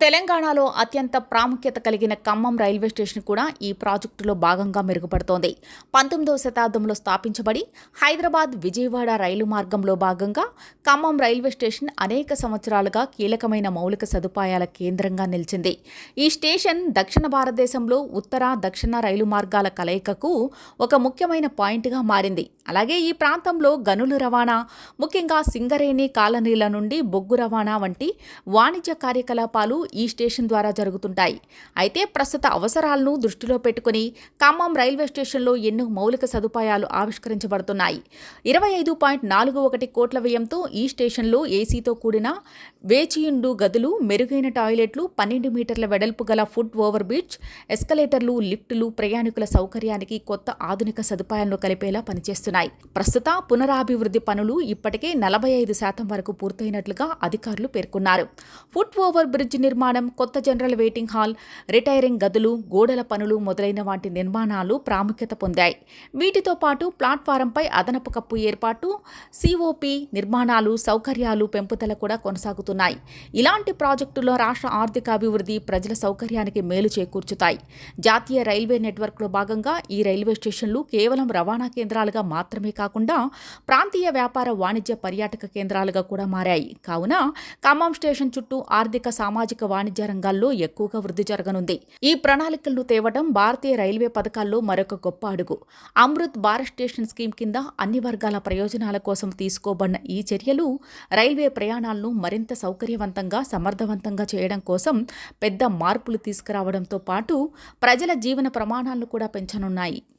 తెలంగాణలో అత్యంత ప్రాముఖ్యత కలిగిన ఖమ్మం రైల్వే స్టేషన్ కూడా ఈ ప్రాజెక్టులో భాగంగా మెరుగుపడుతోంది. పంతొమ్మిదవ శతాబ్దంలో స్థాపించబడి హైదరాబాద్ విజయవాడ రైలు మార్గంలో భాగంగా ఖమ్మం రైల్వే స్టేషన్ అనేక సంవత్సరాలుగా కీలకమైన మౌలిక సదుపాయాల కేంద్రంగా నిలిచింది. ఈ స్టేషన్ దక్షిణ భారతదేశంలో ఉత్తర దక్షిణ రైలు మార్గాల కలయికకు ఒక ముఖ్యమైన పాయింట్గా మారింది. అలాగే ఈ ప్రాంతంలో గనులు రవాణా ముఖ్యంగా సింగరేణి కాలనీల నుండి బొగ్గు రవాణా వంటి వాణిజ్య కార్యకలాపాలు ఈ స్టేషన్ ద్వారా జరుగుతుంటాయి. అయితే ప్రస్తుత అవసరాలను దృష్టిలో పెట్టుకుని ఖమ్మం రైల్వే స్టేషన్లో ఎన్నో మౌలిక సదుపాయాలు ఆవిష్కరించబడుతున్నాయి. ఇరవై ఐదు పాయింట్ నాలుగు ఒకటి కోట్ల వ్యయంతో ఈ స్టేషన్లో ఏసీతో కూడిన వేచియుండు గదులు మెరుగైన టాయిలెట్లు పన్నెండు మీటర్ల వెడల్పు గల ఫుడ్ ఓవర్ బ్రిడ్జ్ ఎస్కలేటర్లు లిఫ్టులు ప్రయాణికుల సౌకర్యానికి కొత్త ఆధునిక సదుపాయాలను కలిపేలా పనిచేస్తున్నాయి. ప్రస్తుత పునరాభివృద్ధి పనులు ఇప్పటికే నలభై ఐదు శాతం వరకు పూర్తయినట్లుగా అధికారులు పేర్కొన్నారు. ఫుట్ ఓవర్ బ్రిడ్జ్ నిర్మాణం కొత్త జనరల్ వెయిటింగ్ హాల్ రిటైరింగ్ గదులు గోడల పనులు మొదలైన వాటి నిర్మాణాలు ప్రాముఖ్యత పొందాయి. వీటితో పాటు ప్లాట్ఫారంపై అదనపు కప్పు ఏర్పాటు సిఓపి నిర్మాణాలు సౌకర్యాలు పెంపుదల కూడా కొనసాగుతున్నాయి. ఇలాంటి ప్రాజెక్టులో రాష్ట్ర ఆర్థికాభివృద్ధి ప్రజల సౌకర్యానికి మేలు చేకూర్చుతాయి. జాతీయ రైల్వే నెట్వర్క్లో భాగంగా ఈ రైల్వే స్టేషన్లు కేవలం రవాణా కేంద్రాలుగా మాత్రమే కాకుండా ప్రాంతీయ వ్యాపార వాణిజ్య పర్యాటక కేంద్రాలుగా కూడా మారాయి. కావున ఖమ్మం స్టేషన్ చుట్టూ ఆర్థిక సామాజిక వాణిజ్య రంగాల్లో ఎక్కువగా వృద్ధి జరగనుంది. ఈ ప్రణాళికలను తేవడం భారతీయ రైల్వే పథకాల్లో మరొక గొప్ప అడుగు. అమృత్ భారత్ స్టేషన్ స్కీమ్ కింద అన్ని వర్గాల ప్రయోజనాల కోసం తీసుకోబడిన ఈ చర్యలు రైల్వే ప్రయాణాలను మరింత సౌకర్యవంతంగా సమర్థవంతంగా చేయడం కోసం పెద్ద మార్పులు తీసుకురావడంతో పాటు ప్రజల జీవన ప్రమాణాలను కూడా పెంచనున్నాయి.